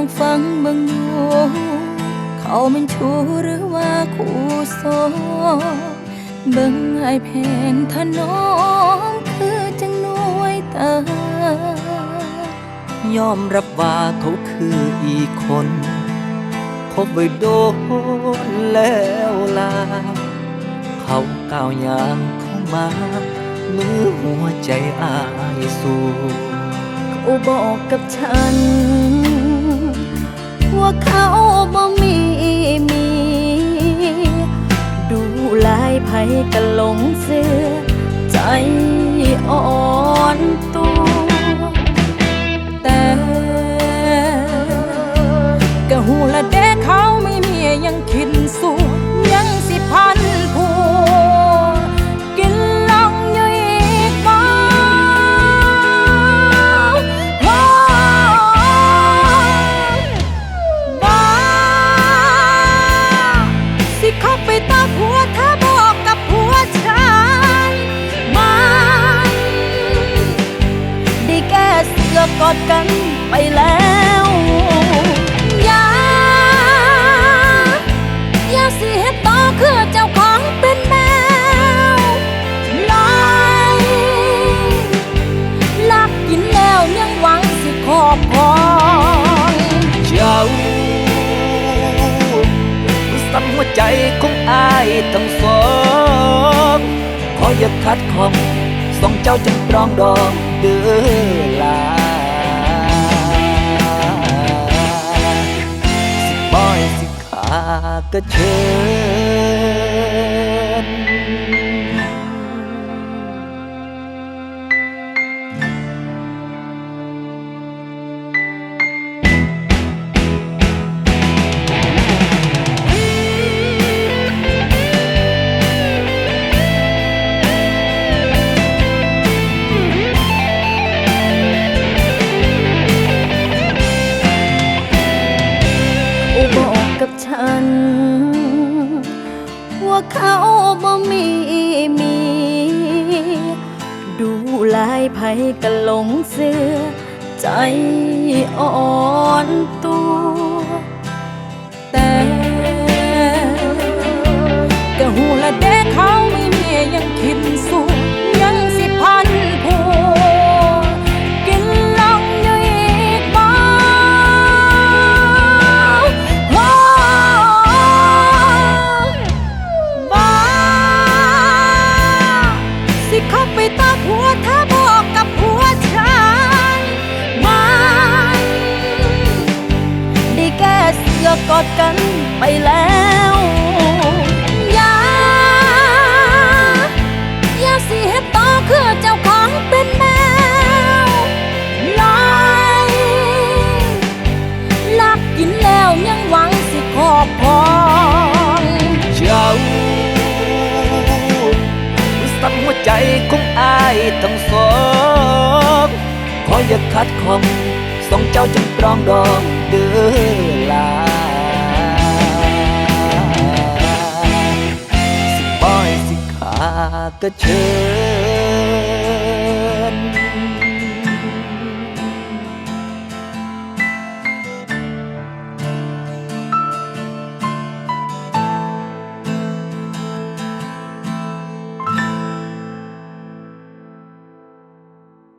ลองฟังบางดวงเขาเป็นชู้หรือว่าคู่โซเบิ่งไอแผนถนอมคือจังหน่วยตายอมรับว่าเขาคืออีกคนคบไว้โดนแล้วลา เขาก้าวยางเข้ามามือหัวใจอายสูเขาบอกกับฉัน ว่าเขาบ่มีมี ดูลายไผกันหลงเสือใจอ่อนตัว ใจของอายทั้งสองขออย่าคัดของสองเจ้าจงปรองดองเดือลาสิบอยสิขากระเชิญ กับฉัน ว่าเขาบ่มีมี ดูลายไผกันหลงเสือใจอ่อนตัว กอดกันไปแล้วอย่าอย่าสิเฮ็ดต่อคือเจ้าของเป็นแมวลอยลักกินแล้วยังหวังสิขอบครองเจ้าสั่นหัวใจของอายทั้งสองขออย่าคัดของสองเจ้าจงปรองดองเดือาสิบอยสิขากระเชิญ